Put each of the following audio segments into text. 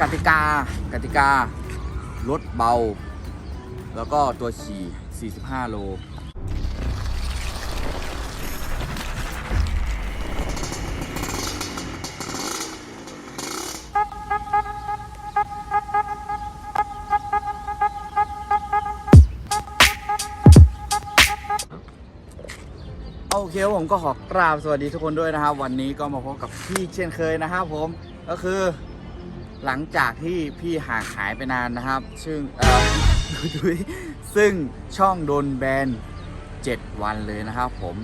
กติกากติการถเบา แล้วก็ตัวขี่ 45 โลโอเคผมก็ขอกราบสวัสดีทุกคนด้วยนะครับ วันนี้ก็มาพบกับพี่เช่นเคยนะครับผมก็คือ หลังจากที่พี่ห่างหายไปนานนะครับ ซึ่งเออดุยซึ่งช่องโดนแบน 7 วันเลยนะครับผม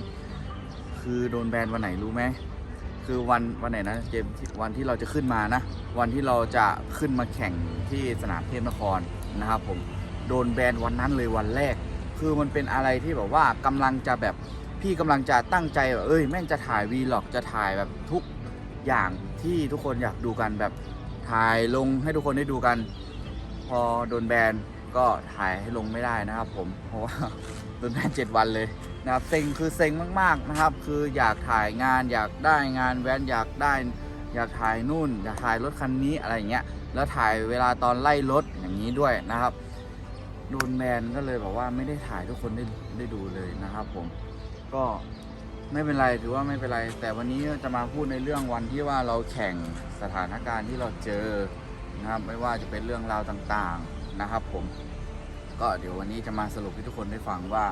คือโดนแบนวันไหนรู้ไหมคือวันวันไหนนะเกมวันที่เราจะขึ้นมานะ วันที่เราจะขึ้นมาแข่งที่สนามเทพนครนะครับผมโดนแบนวันนั้นเลยวันแรก คือมันเป็นอะไรที่แบบว่ากำลังจะแบบพี่กำลังจะตั้งใจแบบเอ้ยแม่งจะถ่ายวีล็อกจะถ่ายแบบทุกอย่างที่ทุกคนอยากดูกันแบบ ถ่ายลงให้ทุกคนได้ดูกัน พอโดนแบนก็ถ่ายให้ลงไม่ได้นะครับ ผมเพราะว่าโดนแบนเจ็ดวันเลยนะครับเซ็งคือเซ็งมากๆนะครับ คืออยากถ่ายงานอยากได้งานแวนอยากได้ อยากถ่ายนู่น อยากถ่ายรถคันนี้อะไรอย่างเงี้ยแล้วถ่ายเวลาตอนไล่รถอย่างนี้ด้วยนะครับโดนแบนก็เลยบอกว่าไม่ได้ถ่ายทุกคนได้ได้ดูเลยนะครับ ผมก็ ไม่เป็นไรถือว่าไม่เป็นไร แต่วันนี้จะมาพูดในเรื่องวันที่ว่าเราแข่งสถานการณ์ที่เราเจอนะครับไม่ว่าจะเป็นเรื่องราวต่างๆนะครับ ผม ก็เดี๋ยววันนี้จะมาสรุปให้ทุกคนได้ฟังว่า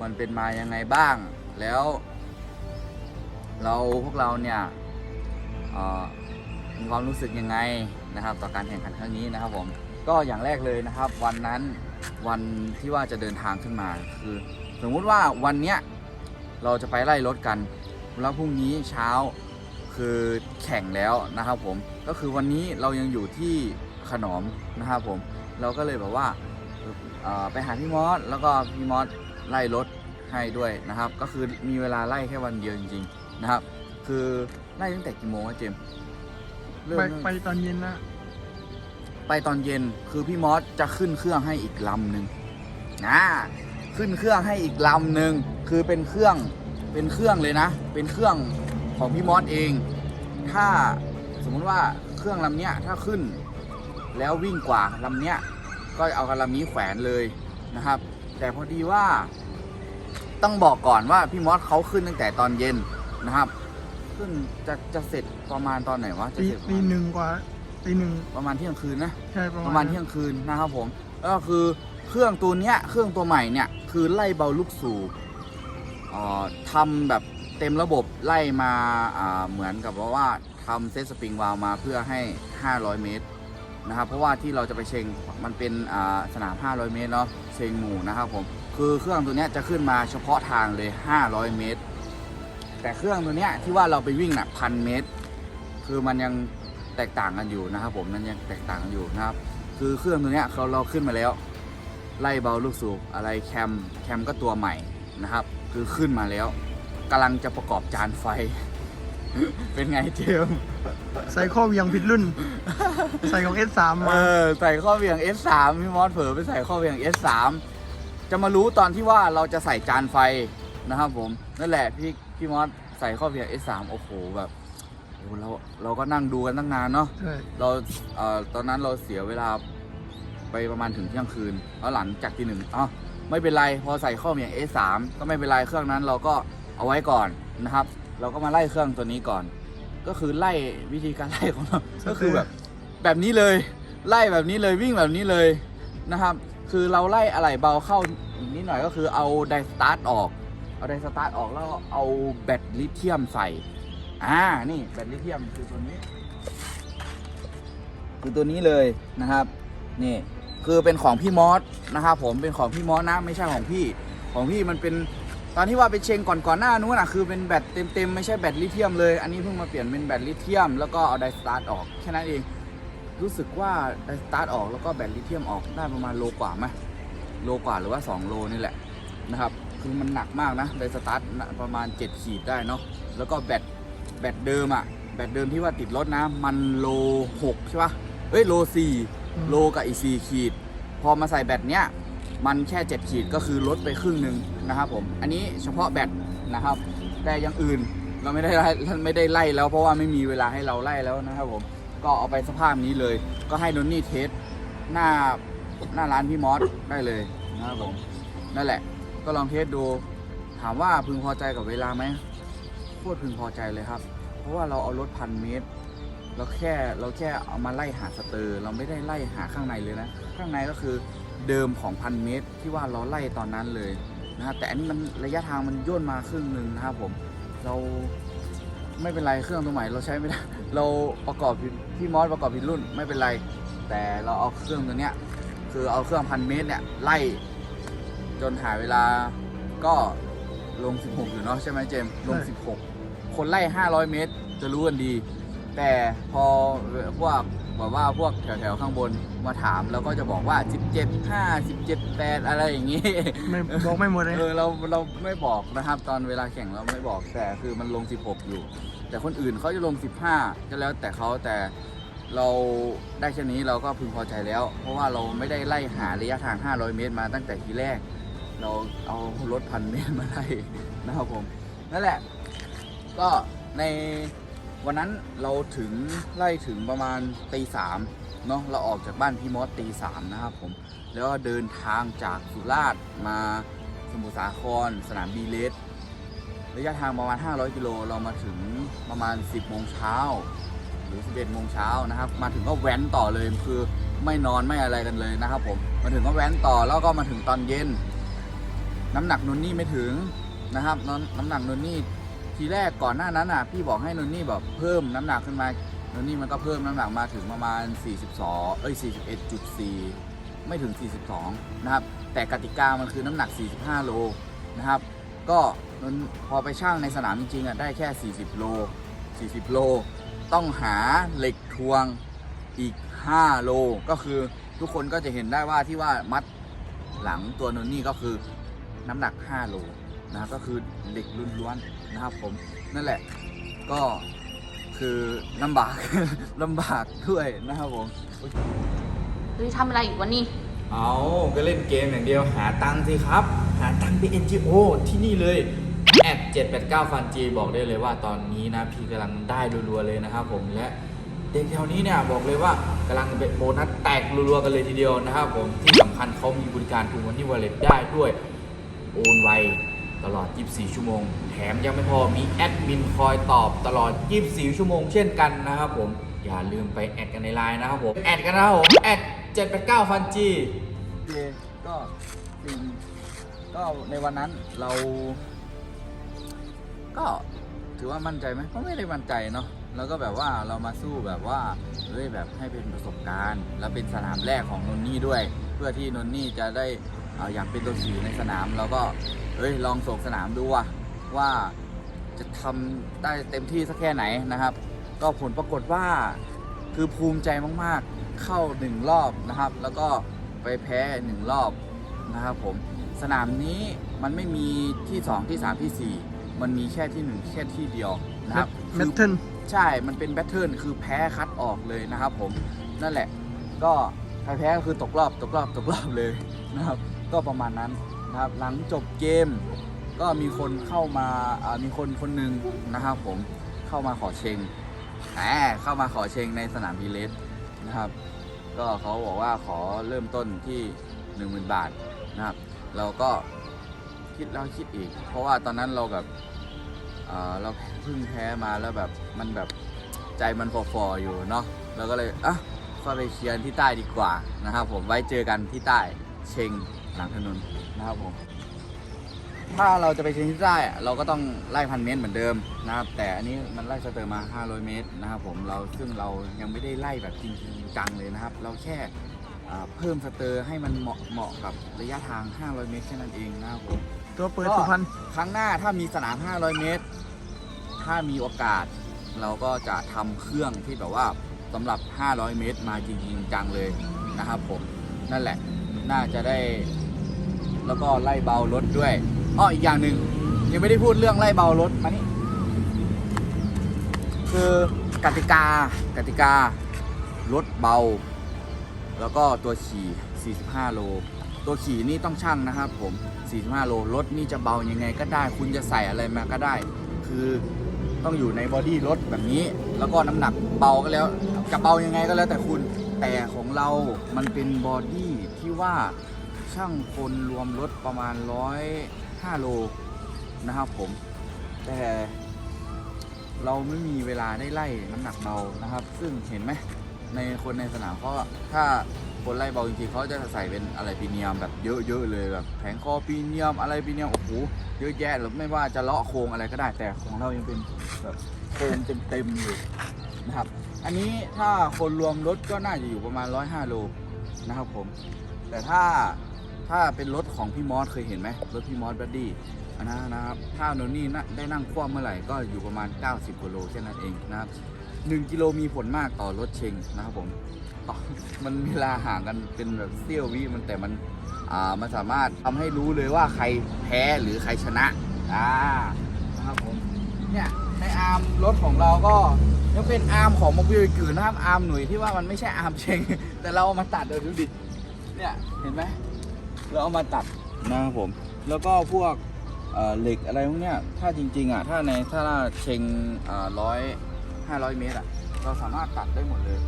มันเป็นมายังไงบ้าง แล้ว เราพวกเราเนี่ยมีความรู้สึกยังไงนะครับ ต่อการแข่งขันครั้งนี้นะครับ ผมก็อย่างแรกเลยนะครับ วันนั้นวันที่ว่าจะเดินทางขึ้นมาคือ สมมุติว่าวันเนี้ย เราจะไปไล่รถกัน แล้วพรุ่งนี้เช้าคือแข่งแล้วนะครับผมก็คือวันนี้เรายังอยู่ที่ขนอมนะครับผมเราก็เลยแบบว่าเอ่อไปหาพี่มอสแล้วก็พี่มอสไล่รถให้ด้วยนะครับ ก็คือมีเวลาไล่แค่วันเดียวจริงๆนะครับ คือไล่ตั้งแต่กี่โมงอะเจมส์เริ่มไปตั้งไปตอนเย็นนะไปตอนเย็นคือพี่มอสจะขึ้นเครื่องให้อีกลำหนึ่งนะขึ้นเครื่องให้อีกลำหนึ่ง คือเป็นเครื่องเป็นเครื่องเลยนะ เป็นเครื่องของพี่มอสเอง ถ้าสมมุติว่าเครื่องลำเนี้ยถ้าขึ้น แล้ววิ่งกว่าลำเนี้ยก็เอากับลำนี้แขวนเลยนะครับ แต่พอดีว่าต้องบอกก่อนว่าพี่มอสเขาขึ้นตั้งแต่ตอนเย็นนะครับ ขึ้นจะจะเสร็จประมาณตอนไหนวะจะตีเสร็จประตีมาณหนึ่งกว่าตีหนึ่งประมาณเที่ยงคืนนะ ใช่ประประมามาณณเที่ยงคืนนะครับผมก็คือเครื่องตัวเนี้ยเครื่องตัวใหม่เนี่ยคือไล่เบาลูกสูบเอ่อ ทำแบบเต็มระบบไล่มาเหมือนกับว่าทำเซตสปริงวาลมาเพื่อให้ 500 เมตรนะครับ เพราะว่าที่เราจะไปเชงมันเป็นอ่าสนาม 500 เมตรเนาะเชงหมู่นะครับผมคือเครื่องตัวนี้จะขึ้นมาเฉพาะทางเลย 500 เมตร แต่เครื่องตัวนี้ที่ว่าเราไปวิ่งน่ะพันเมตร คือมันยังแตกต่างกันอยู่นะครับ ผมมันยังแตกต่างกันอยู่นะครับ คือเครื่องตัวนี้เขาเราขึ้นมาแล้ว ไล่เบาลูกสูบอะไรแคมแคมก็ตัวใหม่นะครับ คือขึ้นมาแล้วกำลังจะประกอบจานไฟ เป็นไงเจมส์ใส่ข้อเวียงผิดรุ่น ใส่ของ S3 เอมาอใส่ข้อเหวี่ยง S3 พี่มอสเผลอไปใส่ข้อเหวี่ยง S3 จะมารู้ตอนที่ว่าเราจะใส่จานไฟนะครับผมนั่นแหละพี่พี่มอสใส่ข้อเหวี่ยง S3 โอ้โหแบบโอ้เราเราก็นั่งดูกันตั้งนานเนาะ ใช่เราเอ่อตอนนั้นเราเสียเวลาไปประมาณถึงเที่ยงคืนแล้วหลังจากที่หนึ่งอ๋อ ไม่เป็นไรพอใส่ข้อมอย่าง A3 ก็ไม่เป็นไรเครื่องนั้นเราก็เอาไว้ก่อนนะครับ เราก็มาไล่เครื่องตัวนี้ก่อน ก็คือไล่วิธีการไล่ของเราก็คือแบบแบบนี้เลยไล่แบบนี้เลยวิ่งแบบนี้เลยนะครับ คือเราไล่อะไรเบาเข้าอีกนิดหน่อยก็คือเอาไดสตาร์ทออก เอาไดสตาร์ทออกแล้วเอาแบตลิเธียมใส่อ่านี่แบตลิเธียมคือตัวนี้ คือตัวนี้เลยนะครับ นี่ คือเป็นของพี่มอสนะครับผมเป็นของพี่มอสนะไม่ใช่ของพี่ของพี่มันเป็นตอนที่ว่าไปเชงก่อนก่อนหน้านู้นอะคือเป็นแบตเต็มๆไม่ใช่แบตลิเธียมเลย อันนี้เพิ่งมาเปลี่ยนเป็นแบตลิเธียม แล้วก็เอาไดสตาร์ทออกแค่นั้นเองรู้สึกว่าไดสตาร์ทออกแล้วก็แบตลิเธียมออกได้ประมาณโลกว่าไหมโลกว่าหรือว่า 2 โลนี่แหละนะครับคือมันหนักมากนะไดสตาร์ทประมาณ 7 ขีดได้เนาะแล้วก็แบตแบตเดิมอะแบตเดิมที่ว่าติดรถนะมันโล6ใช่ปะเอ้ยโล4 โลกับอีก4ขีด พอมาใส่แบตเนี้ยมันแค่ 7 ขีดก็คือลดไปครึ่งหนึ่งนะครับผม อันนี้เฉพาะแบตนะครับ แต่อย่างอื่นเราไม่ได้ไล่ไม่ได้ไล่แล้วเพราะว่าไม่มีเวลาให้เราไล่แล้วนะครับผม ก็เอาไปสภาพนี้เลย ก็ให้นนนี่เทสหน้าหน้าร้านพี่มอสได้เลยนะครับผม นั่นแหละ ก็ลองเทสดู ถามว่าพึงพอใจกับเวลาไหมโคตรพึงพอใจเลยครับ เพราะว่าเราเอารถพันเมตร เราแค่เราแค่เอามาไล่หาสเตอร์ เราไม่ได้ไล่หาข้างในเลยนะ ข้างในก็คือเดิมของพันเมตรที่ว่าเราไล่ตอนนั้นเลยนะครับแต่อันนี้มันระยะทางมันย่นมาครึ่งหนึ่งนะครับผมเราไม่เป็นไรเครื่องตัวใหม่เราใช้ไม่ได้เราประกอบพี่มอสประกอบผิดรุ่นไม่เป็นไร แต่เราเอาเครื่องตัวเนี้ยคือเอาเครื่องพันเมตรเนี่ยไล่จนหาเวลาก็ลง 16 อยู่เนาะใช่ไหมเจมลง 16 คนไล่ 500 เมตร จะรู้กันดี แต่พอพวกแบบว่าพวกแถวๆข้างบนมาถามเราก็จะบอกว่า 17 5 17 8 อะไรอย่างงี้ไม่บอกไม่หมดเลยเออเราเราไม่บอกนะครับ ตอนเวลาแข่งเราไม่บอกแต่คือมันลง 16 อยู่ แต่คนอื่นเขาจะลง 15 ก็แล้วแต่เขาแต่เราได้แค่นี้เราก็พึงพอใจแล้ว เพราะว่าเราไม่ได้ไล่หาระยะทาง 500 เมตรมาตั้งแต่ทีแรก เราเอารถพันเมตรมาไล่นะครับผมนั่นแหละ ก็ใน วันนั้นเราถึงไล่ถึงประมาณตีสามเนาะเราออกจากบ้านพี่มอสตีสามนะครับผม แล้วก็เดินทางจากสุราษฎร์มาสมุทรสาคร สนามบีเลสระยะทางประมาณ 500 กิโลเรามาถึงประมาณ 10โมงเช้าหรือ 11โมงเช้านะครับ มาถึงก็แว้นต่อเลยคือไม่นอนไม่อะไรกันเลยนะครับผมมาถึงก็แว้นต่อแล้วก็มาถึงตอนเย็น น้ำหนักนนนี่ไม่ถึงนะครับน้ำหนักนนนี่ ทีแรกก่อนหน้านั้นอะพี่บอกให้นนนี่แบบเพิ่มน้ำหนักขึ้นมานนนี่มันก็เพิ่มน้ำหนักมาถึงประมาณ 42 เอ้ย 41.4 ไม่ถึง 42 นะครับ แต่กติกามันคือน้ำหนัก 45 โลนะครับ ก็นนพอไปช่างในสนามจริงๆอะได้แค่ 40 โล 40 โล ต้องหาเหล็กทวงอีก 5 โล ก็คือทุกคนก็จะเห็นได้ว่าที่ว่ามัดหลังตัวนนนี่ก็คือน้ำหนัก 5 โล นะครับก็คือเหล็กล้วนๆนะครับผมนั่นแหละก็คือลำบากลำบากด้วยนะครับผมเฮ้ยทำอะไรอีกวะนี่เอาก็เล่นเกมอย่างเดียวหาตังค์สิครับ หาตังค์เป็น NGO ที่นี่เลยแอด789ฟันจีบอกได้เลยว่าตอนนี้นะพี่กำลังได้รัวๆเลยนะครับผมและเด็กแถวนี้เนี่ยบอกเลยว่ากำลังเป็นโบนัสแตกรัวๆกันเลยทีเดียวนะครับผมที่สำคัญเขามีบริการทูมันนี่วอลเล็ตได้ด้วยโอนไว ตลอด 24 ชั่วโมง แถมยังไม่พอมีแอดมินคอยตอบตลอด 24 ชั่วโมงเช่นกันนะครับผม อย่าลืมไปแอดกันในไลน์นะครับผม แอดกันนะครับผมแอด789ฟันจีโอเคก็สิ่งก็ในวันนั้นเรา ก็ถือว่ามั่นใจไหมก็ไม่ได้มั่นใจเนาะแล้วก็แบบว่าเรามาสู้แบบว่าเฮ้ยแบบให้เป็นประสบการณ์ แล้วเป็นสนามแรกของนนนี่ด้วย เพื่อที่นนนี่จะได้อ่าอยากเป็นตัวสีในสนามแล้วก็ เฮ้ยลองส่งสนามดูว่าว่าจะทำได้เต็มที่สักแค่ไหนนะครับ ก็ผลปรากฏว่าคือภูมิใจมากๆ เข้าหนึ่งรอบนะครับ แล้วก็ไปแพ้หนึ่งรอบนะครับผมสนามนี้มันไม่มีที่สองที่สามที่สี่มันมีแค่ที่หนึ่งแค่ที่เดียวนะครับเมคือทเทิลใช่ มันเป็นแบทเทิลคือแพ้คัดออกเลยนะครับผมนั่นแหละก็ใครแพ้ก็คือตกรอบตกรอบตกรอบเลยนะครับ ก็ประมาณนั้น นะครับหลังจบเกมก็มีคนเข้ามามีคนคนหนึ่งนะครับผมเข้ามาขอเชงแหมเข้ามาขอเชงในสนามพีเลสนะครับ ก็เขาบอกว่าขอเริ่มต้นที่ 10,000 บาทนะครับ เราก็คิดแล้วคิดอีก เพราะว่าตอนนั้นเราแบบเเราเพิ่งแพ้มาแล้วแบบมันแบบใจมันฟอๆอยู่เนาะเราก็เลยอะก็ไปเชียร์ที่ใต้ดีกว่านะครับผมไว้เจอกันที่ใต้เชงหลังถนน นะครับผม ถ้าเราจะไปเชียร์ที่ใต้อะเราก็ต้องไล่พันเมตรเหมือนเดิมนะครับ แต่อันนี้มันไล่สเตอร์มา 500 เมตรนะครับผมเราซึ่งเรายังไม่ได้ไล่แบบจริงๆจังเลยนะครับ เราแค่อ่าเพิ่มสเตอร์ให้มันเหมาะเหมาะกับระยะทาง 500 เมตรแค่นั้นเองนะครับผม ตัวเปิดสุพรรณครั้งหน้าถ้ามีสนาม 500 เมตร ถ้ามีโอกาส เราก็จะทำเครื่องที่แบบว่าสำหรับ 500 เมตรมาจริงๆจังเลยนะครับผม นั่นแหละ น่าจะได้ แล้วก็ไล่เบารถด้วยอ้ออีกอย่างหนึ่งยังไม่ได้พูดเรื่องไล่เบารถมานี่คือกติกากติการถเบา แล้วก็ตัวขี่ 45 โล ตัวขี่นี่ต้องชั่งนะครับผม 45 โลรถนี่จะเบายังไงก็ได้ คุณจะใส่อะไรมาก็ได้ คือต้องอยู่ในบอดี้รถแบบนี้ แล้วก็น้ำหนักเบาก็แล้วจะเบายังไงก็แล้วแต่คุณแต่ของเรามันเป็นบอดี้ที่ว่า ช่างคนรวมรถประมาณร้อยห้าโลนะครับผม แต่เราไม่มีเวลาได้ไล่น้ำหนักเบานะครับ ซึ่งเห็นไหมในคนในสนามเขาถ้าคนไล่เบาจริงๆเขาจะใส่เป็นอะไรพีเนียมแบบเยอะๆเลยแบบแผงคอพีเนียมอะไรพีเนียมโอ้โหเยอะแยะหรือไม่ว่าจะเลาะโครงอะไรก็ได้แต่ของเรายังเป็นแบบโครงเต็มๆอยู่นะครับ อันนี้ถ้าคนรวมรถก็น่าจะอยู่ประมาณ105โลนะครับผม แต่ถ้า ถ้าเป็นรถของพี่มอสเคยเห็นไหมรถพี่มอสบัดดี้อันนั้นนะครับถ้าโนนี่ได้นั่งคว่ำเมื่อไหร่ก็อยู่ประมาณ 90กิโลแค่นั้นเองนะครับ1กิโลมีผลมากต่อรถเชงนะครับผมต่อมันเวลาห่างกันเป็นแบบเสี้ยววิมันแต่มันอ่ามันสามารถทำให้รู้เลยว่าใครแพ้หรือใครชนะอ่านะครับผมเนี่ยในอาร์มรถของเราก็ยังเป็นอาร์มของโมบิลกือนะครับอาร์มหน่วยที่ว่ามันไม่ใช่อาร์มเชงแต่เราเอามาตัดโดยดูดิเนี่ยเห็นไหม เราเอามาตัดนะครับผม แล้วก็พวกเอ่อเหล็กอะไรพวกเนี้ยถ้าจริงๆอะถ้าในถ้าเชงร้อยห้าร้อยเมตรอะเราสามารถตัดได้หมดเลย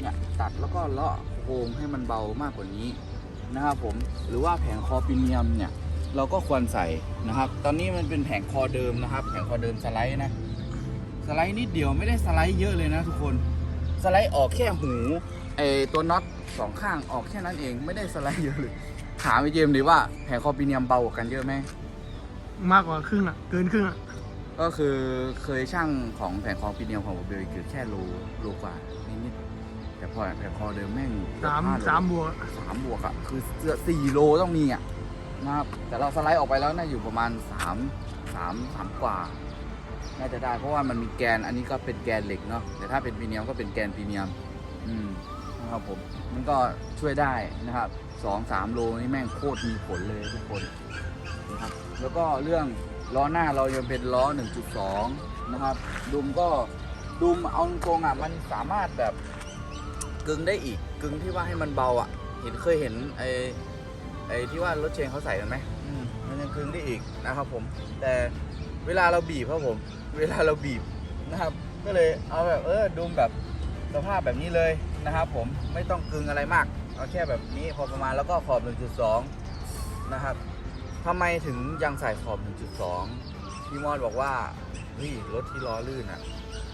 เนี่ยตัดแล้วก็เลาะโครงให้มันเบามากกว่านี้นะครับผมหรือว่าแผงคอปิเนียมเนี่ยเราก็ควรใส่นะครับ ตอนนี้มันเป็นแผงคอเดิมนะครับ แผงคอเดิมสไลด์นะสไลด์นิดเดียวไม่ได้สไลด์เยอะเลยนะทุกคนสไลด์ออกแค่หูไอตัวน็อตสองข้างออกแค่นั้นเองไม่ได้สไลด์เยอะเลย ถามไปเจมส์ดิว่าแผงคอปีเนียมเบากว่ากันเยอะไหม มากกว่าครึ่งอะ เกินครึ่งอะ ก็คือเคยช่างของแผงคอปีเนียมของผมเบลคือแค่โลโลกว่านิดๆแต่พอแผงคอเดิมแม่งเกือบสามห้โลสามบวกสามบวกอะคือเกือบสี่โลต้องมีอะนะครับแต่เราสไลด์ออกไปแล้วน่าอยู่ประมาณสามสามสามกว่า น่าจะได้เพราะว่ามันมีแกนอันนี้ก็เป็นแกนเหล็กเนาะแต่ถ้าเป็นพรีเนียมก็เป็นแกนพรีเนียม อืม นะครับผมมันก็ช่วยได้นะครับสองสามโลนี่แม่งโคตรมีผลเลยทุกคนนะครับแล้วก็เรื่องล้อหน้าเรายังเป็นล้อ 1.2 นะครับดุมก็ดุมเอาตรงๆอะมันสามารถแบบกึงได้อีกกึงที่ว่าให้มันเบาอะ เห็นเคยเห็นไอ้ไอ้ที่ว่ารถเชนเขาใส่กันไหมอืมมันยังกึงได้อีกนะครับผม แต่เวลาเราบีบครับผม เวลาเราบีบนะครับ ก็เลยเอาแบบเออดุมแบบสภาพแบบนี้เลย นะครับผมไม่ต้องกึงอะไรมาก เอาแค่แบบนี้พอประมาณแล้วก็ขอบ 1.2 นะครับทำไมถึงยังใส่ขอบ 1.2 พี่มอดบอกว่าเฮ้ยรถที่ล้อลื่นอะ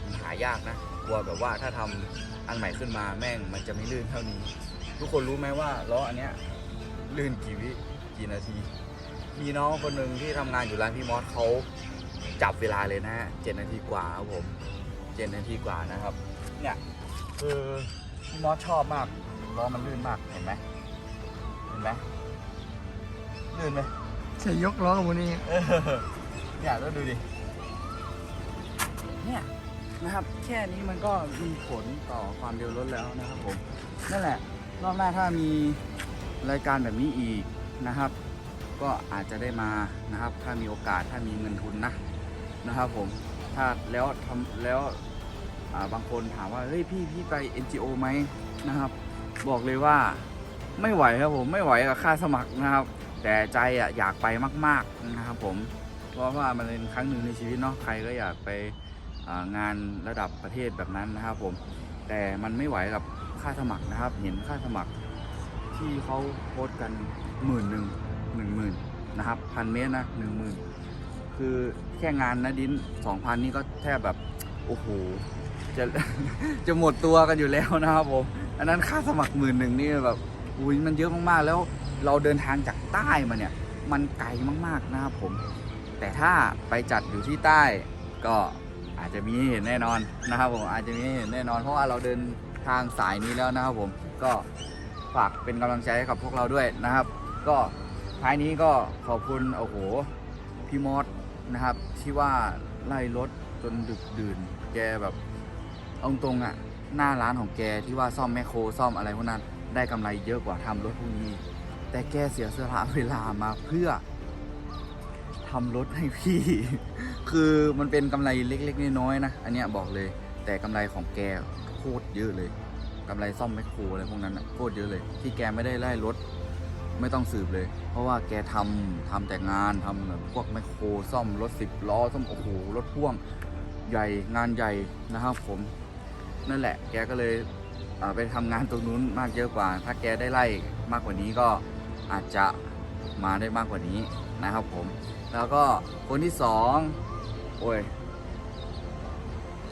มันหายากนะกลัวแบบว่าถ้าทำอันใหม่ขึ้นมาแม่งมันจะไม่ลื่นเท่านี้ ทุกคนรู้ไหมว่าล้ออันเนี้ยลื่นกี่วิกี่นาที มีน้องคนหนึ่งที่ทำงานอยู่ร้านพี่มอสเขาจับเวลาเลยนะฮะเจ็ดนาทีกว่าครับผมเจ็ดนาทีกว่านะครับ เนี่ยคือ พี่มอสชอบมากล้อมันลื่นมากเห็นไหมเห็นไหมลื่นไหมใส่ยกล้อกับวันนี้เออเนี่ยแล้วดูดิเนี่ยนะครับ แค่นี้มันก็มีผลต่อความเร็วรถแล้วนะครับผมนั่นแหละ รอบหน้าถ้ามีรายการแบบนี้อีกนะครับ ก็อาจจะได้มานะครับ ถ้ามีโอกาสถ้ามีเงินทุนนะนะครับผมถ้าแล้วทำแล้วอ่า บางคนถามว่าเฮ้ยพี่พี่ไป NGO ไหมนะครับ บอกเลยว่าไม่ไหวครับผมไม่ไหวกับค่าสมัครนะครับ แต่ใจอะอยากไปมาก ๆนะครับผมเพราะว่ามันเป็นครั้งหนึ่งในชีวิตเนาะใครก็อยากไปงานระดับประเทศแบบนั้นนะครับผมแต่มันไม่ไหวกับค่าสมัครนะครับ เห็นค่าสมัครที่เขาโพสต์กันหมื่นหนึ่งหนึ่งหมื่นนะครับพันเมตรนะหนึ่งหมื่นคือแค่งานนะดินสองพันนี่ก็แทบแบบ โอ้โหจะจะหมดตัวกันอยู่แล้วนะครับผมอันนั้นค่าสมัครหมื่นหนึ่งนี่แบบอุ้ยมันเยอะมากๆ แล้วเราเดินทางจากใต้มาเนี่ย มันไกลมากๆนะครับผม แต่ถ้าไปจัดอยู่ที่ใต้ก็อาจจะมีเห็นแน่นอนนะครับผมอาจจะมีเห็นแน่นอน เพราะว่าเราเดินทางสายนี้แล้วนะครับผมก็ฝากเป็นกำลังใจให้กับพวกเราด้วยนะครับ ก็ท้ายนี้ก็ขอบคุณโอ้โหพี่มอสนะครับที่ว่าไล่รถจนดึกดื่น แกแบบเอาตรงๆอะหน้าร้านของแกที่ว่าซ่อมแมคโครซ่อมอะไรพวกนั้น ได้กำไรเยอะกว่าทำรถพวกนี้ แต่แกเสียสละเวลามาเพื่อทำรถให้พี่ คือมันเป็นกำไรเล็กๆน้อยๆนะอันเนี้ยบอกเลย แต่กำไรของแกโคตรเยอะเลยกำไรซ่อมแมคโครอะไรพวกนั้นนะโคตรเยอะเลย ที่แกไม่ได้ไล่รถไม่ต้องสืบเลย เพราะว่าแกทำทำแต่งานทำแบบพวกแมคโครซ่อมรถสิบล้อซ่อมโอ้โหรถพ่วง ใหญ่งานใหญ่นะครับผมนั่นแหละ แกก็เลยเไปทำงานตรงนู้นมากเยอะกว่า ถ้าแกได้ไล่มากกว่านี้ก็อาจจะมาได้มากกว่านี้นะครับผม แล้วก็คนที่สองโอ้ย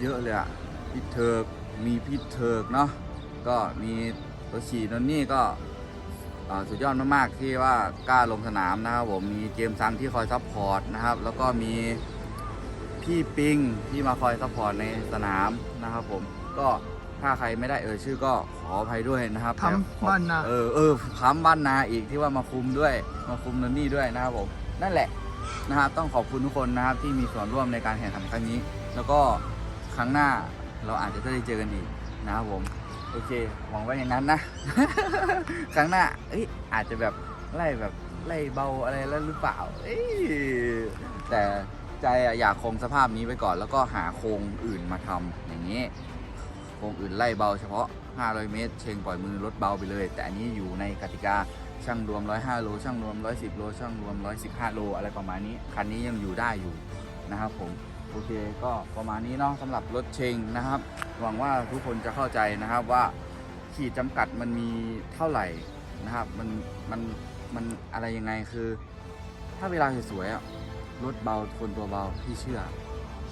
เยอะเลยอะพี่เทิกมีพี่เทิกเนาะก็มีตัวฉีนนนี่ก็สุดยอดมากๆที่ว่ากล้าลงสนามนะครับผมมีเจมซังที่คอยซัพพอร์ตนะครับ แล้วก็มี พี่ปิงที่มาคอยซัพพอร์ตในสนามนะครับผมก็ถ้าใครไม่ได้เอ่ยชื่อก็ขออภัยด้วยนะครับทำบ้านนาเออเออค้ำบ้านนาอีกที่ว่ามาคุมด้วย มาคุมนนนี่ด้วยนะครับผมนั่นแหละนะครับต้องขอบคุณทุกคนนะครับที่มีส่วนร่วมในการแข่งขันครั้งนี้ แล้วก็ครั้งหน้าเราอาจจะได้เจอกันอีกนะครับผมโอเคหวังว่าอย่างนั้นนะ ครั้งหน้าเอ้ยอาจจะแบบไล่แบบไล่เบาอะไรแล้วหรือเปล่า เอ้ยแต่ ใจอยากคงสภาพนี้ไว้ก่อน แล้วก็หาโครงอื่นมาทำอย่างนี้ โครงอื่นไล่เบาเฉพาะ 500 เมตร เชงปล่อยมือลดเบาไปเลย แต่อันนี้อยู่ในกติกาช่างรวม 105 โล ช่างรวม 110 โล ช่างรวม 115 โล อะไรประมาณนี้ คันนี้ยังอยู่ได้อยู่นะครับผม โอเค ก็ประมาณนี้เนาะสำหรับรถเชงนะครับ หวังว่าทุกคนจะเข้าใจนะครับว่าขีดจำกัดมันมีเท่าไหร่นะครับ มัน มัน มันอะไรยังไงคือ ถ้าเวลาสวยๆอะ รถเบาคนตัวเบาพี่เชื่อ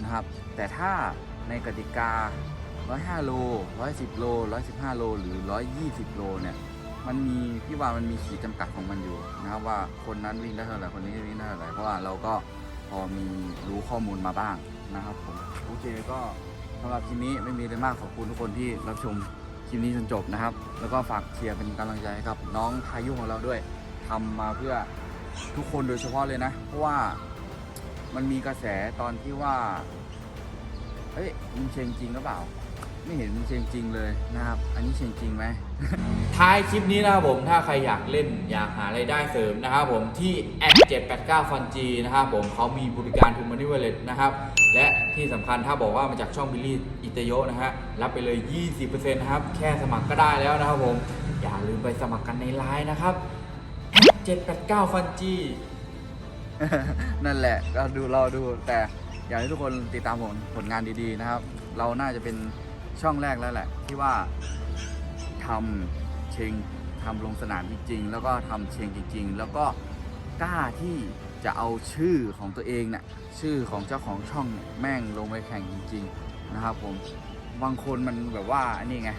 นะครับ แต่ถ้าในกติกา 105 โล 110 โล 115 โล หรือ 120 โลเนี่ยมันมีพี่ว่ามันมีขีดจำกัดของมันอยู่นะครับว่าคนนั้นวิ่งได้เท่าไหร่คนนี้วิ่งได้เท่าไหร่เพราะว่าเราก็พอมีรู้ข้อมูลมาบ้างนะครับผมโอเคก็สำหรับคลิปนี้ไม่มีอะไรมากขอบคุณทุกคนที่รับชมคลิปนี้จนจบนะครับ แล้วก็ฝากเชียร์เป็นกำลังใจให้กับน้องพายุของเราด้วยทำมาเพื่อทุกคนโดยเฉพาะเลยนะ เพราะว่า มันมีกระแสตอนที่ว่า เฮ้ยมึงเชงจริงหรือเปล่า ไม่เห็นมึงเชงจริงเลยนะครับ อันนี้เชงจริงไหม ท้ายคลิปนี้นะครับผมถ้าใครอยากเล่นอยากหารายได้เสริมนะครับผมที่แอด789ฟันจีนะครับผมเขามีบริการทูมันนี่เวเลตนะครับ และที่สำคัญถ้าบอกว่ามาจากช่องบิลลี่อิตโยนะฮะรับไปเลย 20%นะครับ แค่สมัครก็ได้แล้วนะครับผม อย่าลืมไปสมัครกันในไลน์นะครับแอด789ฟันจี นั่นแหละก็ดูเราดูแต่อยากให้ทุกคนติดตามผลผลงานดีๆนะครับ เราน่าจะเป็นช่องแรกแล้วแหละ ที่ว่าทำเชงทำลงสนามจริงๆ แล้วก็ทำเชงจริง ๆ แล้วก็กล้าที่จะเอาชื่อของตัวเองเนี่ยชื่อของเจ้าของช่องเนี่ยแม่งลงไปแข่งจริง ๆ นะครับผมบางคนมันแบบว่าอันนี้ไง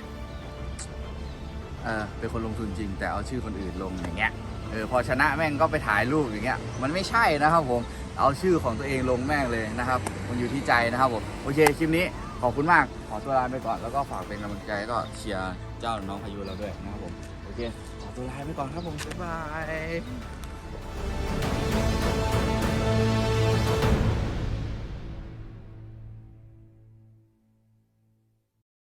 เออเป็นคนลงทุนจริง แต่เอาชื่อคนอื่นลงอย่างเงี้ย อพอชนะแม่งก็ไปถ่ายรูปอย่างเงี้ยมันไม่ใช่นะครับผมเอาชื่อของตัวเองลงแม่งเลยนะครับ มันอยู่ที่ใจนะครับผมโอเคคลิปนี้ขอบคุณมากขอตัวลาไปก่อนแล้วก็ฝากเป็นกำลังใจก็เชียร์เจ้าน้องพายุเราด้วยนะครับผมโอเคขอตัวลาไปก่อนครับผมบ๊ายบาย